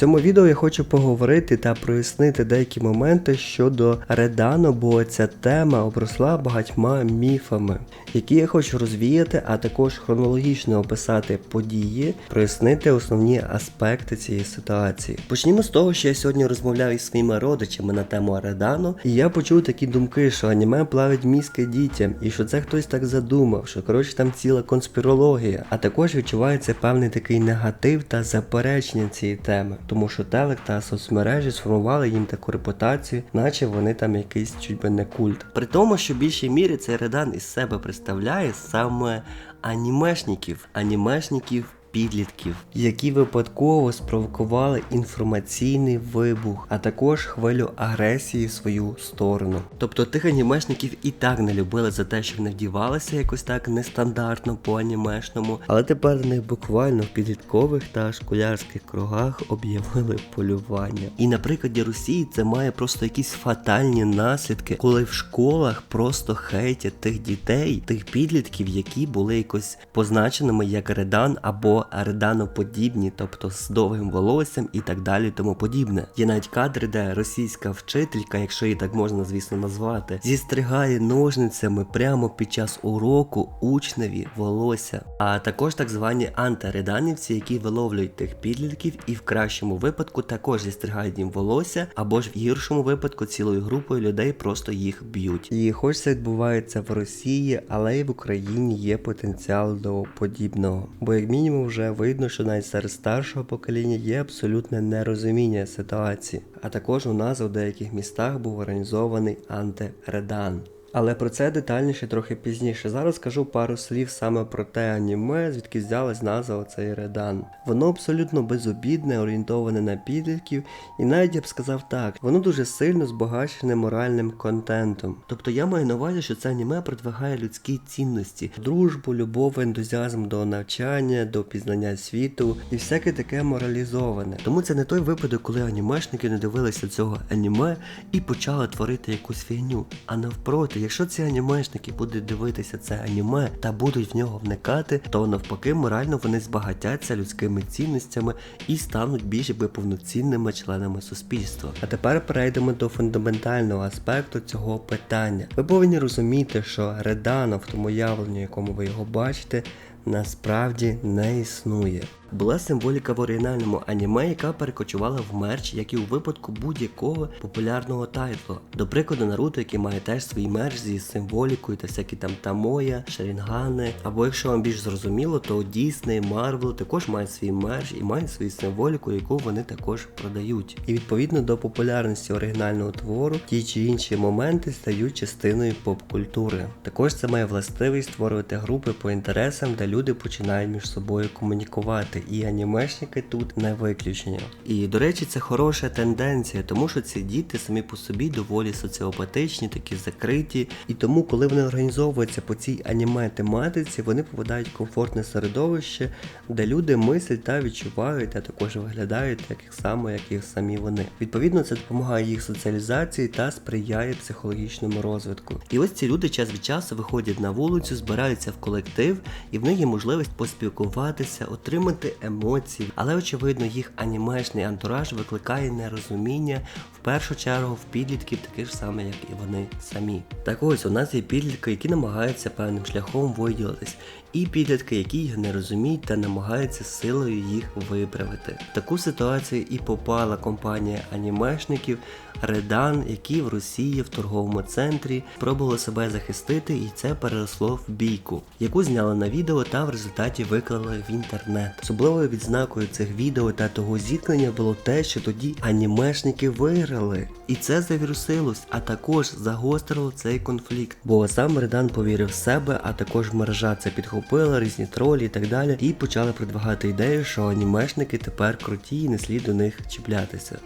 цьому відео я хочу поговорити та прояснити деякі моменти щодо Редано, бо ця тема обросла багатьма міфами, які я хочу розвіяти, а також хронологічно описати події, прояснити основні аспекти цієї ситуації. Почнімо з того, що я сьогодні розмовляв із своїми родичами на тему Редано, і я почув такі думки, що аніме плавить мізки дітям, і що це хтось так задумав, що коротше там ціла конспірологія. А також відчувається певний такий негатив та заперечення цієї теми, тому що телек та соцмережі сформували їм таку репутацію, наче вони там якийсь чуть би не культ. При тому, що в більшій мірі цей редан із себе представляє саме анімешників, анімешників. Підлітків, які випадково спровокували інформаційний вибух, а також хвилю агресії в свою сторону. Тобто тих анімешників і так не любили за те, що вони вдівалися якось так нестандартно по анімешному, але тепер в них буквально в підліткових та школярських кругах об'явили полювання. І на прикладі Росії це має просто якісь фатальні наслідки, коли в школах просто хейтять тих дітей, тих підлітків, які були якось позначеними як редан або редано-подібні, тобто з довгим волоссям і так далі, тому подібне. Є навіть кадри, де російська вчителька, якщо її так можна, звісно, назвати, зістригає ножницями прямо під час уроку учневі волосся. А також так звані антиреданівці, які виловлюють тих підлітків і в кращому випадку також зістригають їм волосся, або ж в гіршому випадку цілою групою людей просто їх б'ють. І хоч це відбувається в Росії, але й в Україні є потенціал до подібного. Бо як мінімум вже видно, що навіть серед старшого покоління є абсолютне нерозуміння ситуації. А також у нас у деяких містах був організований антиредан. Але про це детальніше трохи пізніше. Зараз скажу пару слів саме про те аніме, звідки взялась назва оцей редан. Воно абсолютно безобідне, орієнтоване на підлітків, і навіть я б сказав так, воно дуже сильно збагачене моральним контентом. Тобто я маю на увазі, що це аніме продвигає людські цінності, дружбу, любов, ентузіазм до навчання, до пізнання світу і всяке таке моралізоване. Тому це не той випадок, коли анімешники не дивилися цього аніме і почали творити якусь фігню, а навпроти. Якщо ці анімешники будуть дивитися це аніме та будуть в нього вникати, то навпаки морально вони збагатяться людськими цінностями і стануть більш би повноцінними членами суспільства. А тепер перейдемо до фундаментального аспекту цього питання. Ви повинні розуміти, що Редана в тому явленні, якому ви його бачите, насправді не існує. Була символіка в оригінальному аніме, яка перекочувала в мерч, як і у випадку будь-якого популярного тайтлу. До прикладу, Наруто, який має теж свій мерч зі символікою та всякі там Тамоя, Шарінгани. Або якщо вам більш зрозуміло, то Дісней, Марвел також мають свій мерч і мають свою символіку, яку вони також продають. І відповідно до популярності оригінального твору, ті чи інші моменти стають частиною поп-культури. Також це має властивість створювати групи по інтересам, де люди починають між собою комунікувати, і анімешники тут не виключення. І до речі, це хороша тенденція, тому що ці діти самі по собі доволі соціопатичні, такі закриті. І тому, коли вони організовуються по цій аніме тематиці, вони попадають в комфортне середовище, де люди мислять та відчувають, а також виглядають так само, як і самі вони. Відповідно, це допомагає їх соціалізації та сприяє психологічному розвитку. І ось ці люди час від часу виходять на вулицю, збираються в колектив, і в них є можливість поспілкуватися, отримати емоції. Але очевидно, їх анімешний антураж викликає нерозуміння в першу чергу в підлітків, таких ж саме, як і вони самі. Так ось у нас є підлітки, які намагаються певним шляхом виділитись, і підлітки, які їх не розуміють та намагаються силою їх виправити. В таку ситуацію і попала компанія анімешників Редан, які в Росії в торговому центрі пробували себе захистити, і це переросло в бійку, яку зняли на відео та в результаті виклали в інтернет. Особливою відзнакою цих відео та того зіткнення було те, що тоді анімешники виграли, і це завірусилось, а також загострило цей конфлікт. Бо сам Редан повірив в себе, а також мережа це підхопила, різні тролі і так далі, і почали продвигати ідею, що анімешники тепер круті і не слід до них чіплятися.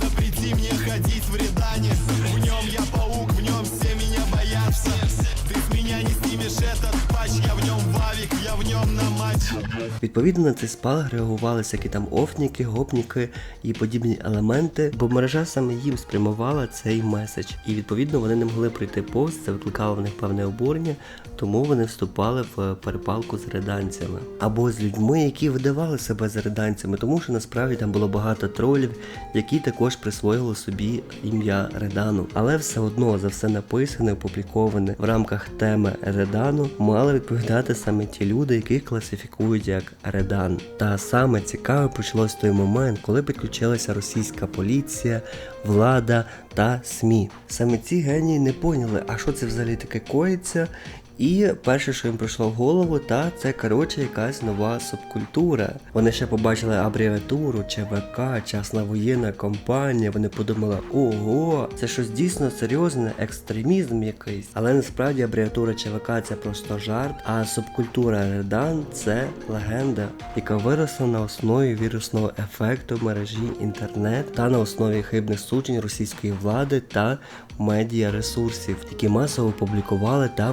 Запрети мені ходити в рядане В ньому я паук, в ньому всі мене бояться, ти з мене не знімеш этот патч Я в нем вавик, я в нем на маме Відповідно на цей спалах реагували всякі там офніки, гопніки і подібні елементи, бо мережа саме їм спрямувала цей меседж. І відповідно вони не могли пройти повз, це викликало в них певне обурення, тому вони вступали в перепалку з реданцями. Або з людьми, які видавали себе за реданцями, тому що насправді там було багато тролів, які також присвоїли собі ім'я Редану. Але все одно за все написане, опубліковане в рамках теми Редану мали відповідати саме ті люди, яких класифікують як Редан. Та саме цікаве почалось той момент, коли підключилася російська поліція, влада та СМІ. Саме ці генії не поняли, а що це взагалі таке коїться. І перше, що їм прийшло в голову, та це коротше якась нова субкультура. Вони ще побачили абревіатуру ЧВК, частна воєнна компанія. Вони подумали, ого, це щось дійсно серйозне, екстремізм якийсь. Але насправді абревіатура ЧВК це просто жарт, а субкультура Редан це легенда, яка виросла на основі вірусного ефекту мережі інтернет та на основі хибних суджень російської влади та медіа ресурсів, які масово публікували та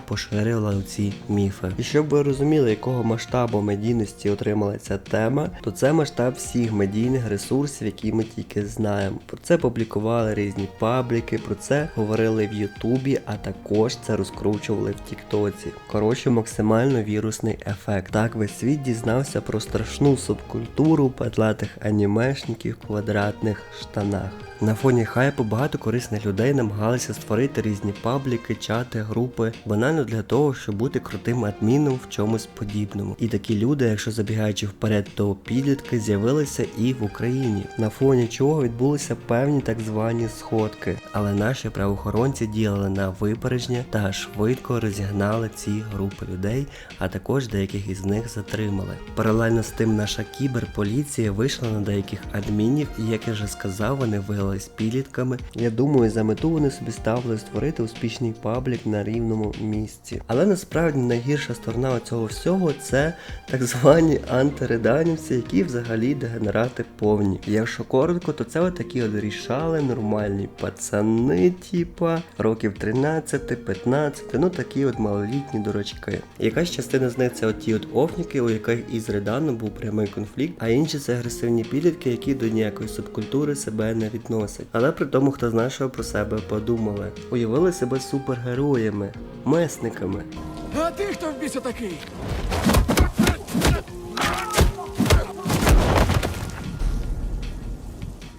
поширювали ці міфи. І щоб ви розуміли, якого масштабу медійності отримала ця тема, то це масштаб всіх медійних ресурсів, які ми тільки знаємо. Про це публікували різні пабліки, про це говорили в Ютубі, а також це розкручували в Тіктоці. Коротше, максимально вірусний ефект. Так весь світ дізнався про страшну субкультуру петлатих анімешників в квадратних штанах. На фоні хайпу багато корисних людей намагалися створити різні пабліки, чати, групи, банально для того, щоб бути крутим адміном в чомусь подібному. І такі люди, якщо забігаючи вперед, то підлітки з'явилися і в Україні, на фоні чого відбулися певні так звані сходки. Але наші правоохоронці діяли на випередження та швидко розігнали ці групи людей, а також деяких із них затримали. Паралельно з тим, наша кіберполіція вийшла на деяких адмінів, і як я вже сказав, вони виявилися підлітками. Я думаю, за мету вони собі ставили створити успішний паблік на рівному місці. Але насправді найгірша сторона цього всього це так звані антиреданівці, які взагалі дегенерати повні. Якщо коротко, то це отакі от рішали нормальні пацани, типа років 13-15, ну такі от малолітні дурачки. Якась частина з них це от ті от офніки, у яких із Редану був прямий конфлікт, а інші це агресивні підлітки, які до ніякої субкультури себе не відносять. Але при тому, хто знає, що про себе подумали, уявили себе супергероями, месниками. А ти хто в біса такий?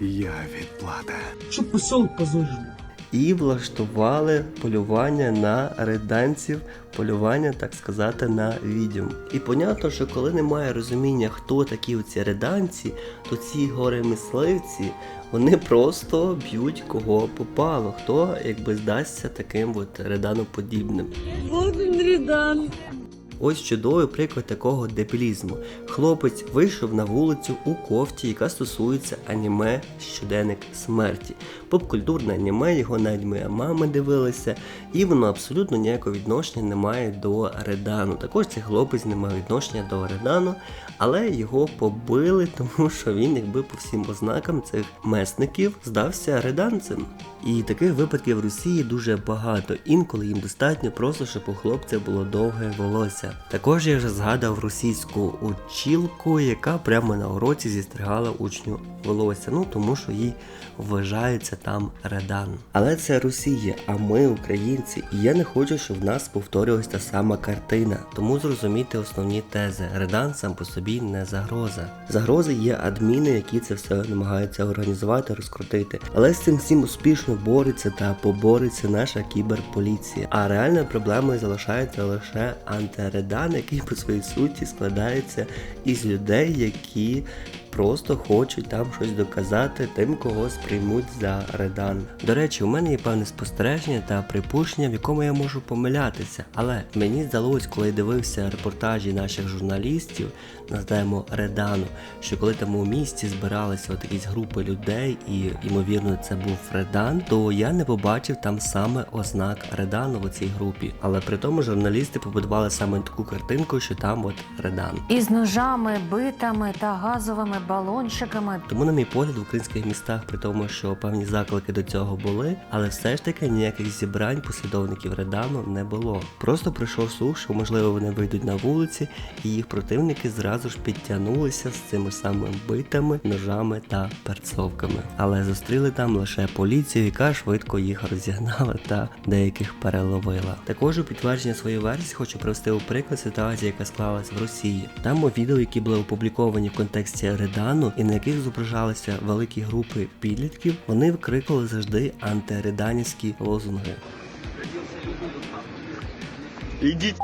Я відплата. Чтоб посел позорил. І влаштували полювання на реданців, полювання, так сказати, на відьом. І понятно, що коли немає розуміння, хто такі оці реданці, то ці гори мисливці вони просто б'ють кого попало, хто якби здасться таким от реданоподібним. Вот Редан. Ось чудовий приклад такого дебілізму. Хлопець вийшов на вулицю у кофті, яка стосується аніме Щоденник смерті. Попкультурне аніме, його навіть моя мама дивилася, і воно абсолютно ніякого відношення не має до Редану. Також цей хлопець не має відношення до Редану, але його побили, тому що він, якби по всім ознакам цих месників, здався реданцем. І таких випадків в Росії дуже багато. Інколи їм достатньо просто, щоб у хлопця було довге волосся. Також я вже згадав російську учілку, яка прямо на уроці зістригала учню волосся. Ну тому що їй вважається там редан. Але це Росія, а ми українці. І я не хочу, щоб в нас повторювалася та сама картина. Тому зрозумійте основні тези. Редан сам по собі не загроза. Загрози є адміни, які це все намагаються організувати, розкрутити. Але з цим всім успішно бореться та побореться наша кіберполіція. А реальною проблемою залишається лише антиредан, який по своїй суті складається із людей, які просто хочуть там щось доказати тим, кого сприймуть за редан. До речі, у мене є певне спостереження та припущення, в якому я можу помилятися. Але мені здалось, коли дивився репортажі наших журналістів, називаємо Редану, що коли там у місті збиралися якісь групи людей, і ймовірно це був Редан, то я не побачив там саме ознак Редану в цій групі. Але при тому журналісти побудували саме таку картинку, що там от Редан. Із ножами, битами та газовими балончиками. Тому, на мій погляд, в українських містах, при тому, що певні заклики до цього були, але все ж таки ніяких зібрань послідовників Редану не було. Просто прийшов слух, що можливо вони вийдуть на вулиці, і їх противники зразу ж підтягнулися з цими самими битами, ножами та перцовками. Але зустріли там лише поліцію, яка швидко їх розігнала та деяких переловила. Також у підтвердження своєї версії хочу привести у приклад ситуації, яка склалась в Росії. Там у відео, які були опубліковані в контексті Редану, і на яких зображалися великі групи підлітків, вони викрикували завжди антириданівські лозунги. Ідіть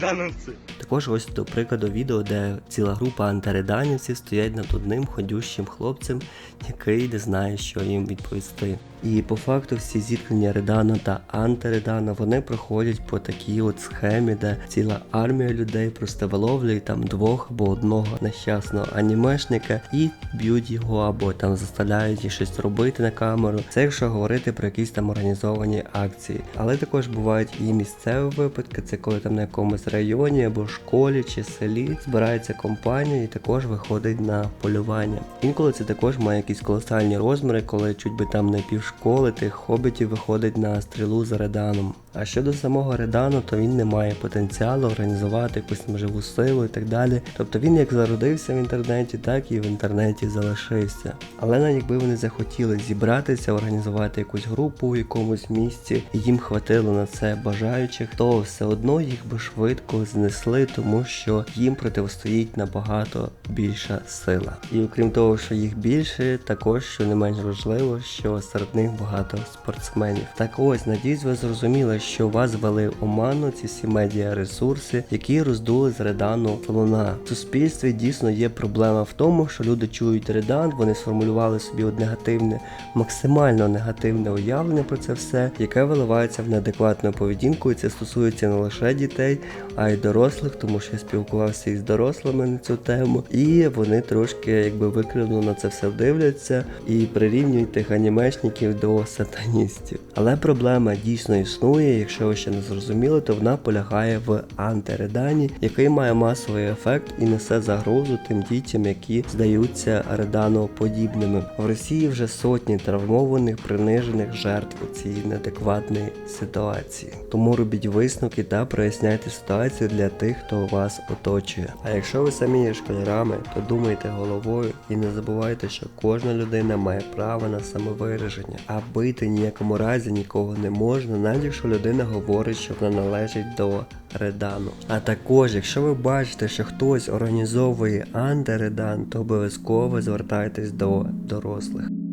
дановці. Також ось до прикладу відео, де ціла група антириданівців стоять над одним ходющим хлопцем, який не знає, що їм відповісти. І по факту всі зіткнення Редана та антиредана вони проходять по такій от схемі, де ціла армія людей просто виловлює там двох або одного нещасного анімешника і б'ють його, або там заставляють їх щось робити на камеру. Це якщо говорити про якісь там організовані акції. Але також бувають і місцеві випадки, це коли там на якомусь районі або школі чи селі збирається компанія і також виходить на полювання. Інколи це також має якісь колосальні розміри, коли чуть би там не півшколи тих хобітів виходить на стрілу за реданом. А щодо самого Редану, то він не має потенціалу організувати якусь живу силу і так далі. Тобто він як зародився в інтернеті, так і в інтернеті залишився. Але навіть якби вони захотіли зібратися, організувати якусь групу в якомусь місці, і їм хватило на це бажаючих, то все одно їх би швидко знесли, тому що їм протистоїть набагато більша сила. І окрім того, що їх більше, також що не менш важливо, що серед них багато спортсменів. Так ось, надіюсь, ви зрозуміли, що вас вели оману ці всі медіа ресурси, які роздули з редану луна. В суспільстві дійсно є проблема в тому, що люди чують редан, вони сформулювали собі от негативне, максимально негативне уявлення про це все, яке виливається в неадекватну поведінку, і це стосується не лише дітей, а й дорослих, тому що я спілкувався із дорослими на цю тему, і вони трошки якби викривлено на це все дивляться і прирівнюють тих анімешників до сатаністів. Але проблема дійсно існує. Якщо ви ще не зрозуміли, то вона полягає в антиредані, який має масовий ефект і несе загрозу тим дітям, які здаються реданоподібними. В Росії вже сотні травмованих, принижених жертв у цій неадекватної ситуації. Тому робіть висновки та проясняйте ситуацію для тих, хто вас оточує. А якщо ви самі є школярами, то думайте головою і не забувайте, що кожна людина має право на самовираження, а бити ніякому разі нікого не можна, навіть якщо людина говорить, що вона належить до редану. А також, якщо ви бачите, що хтось організовує антиредан, то обов'язково звертайтесь до дорослих.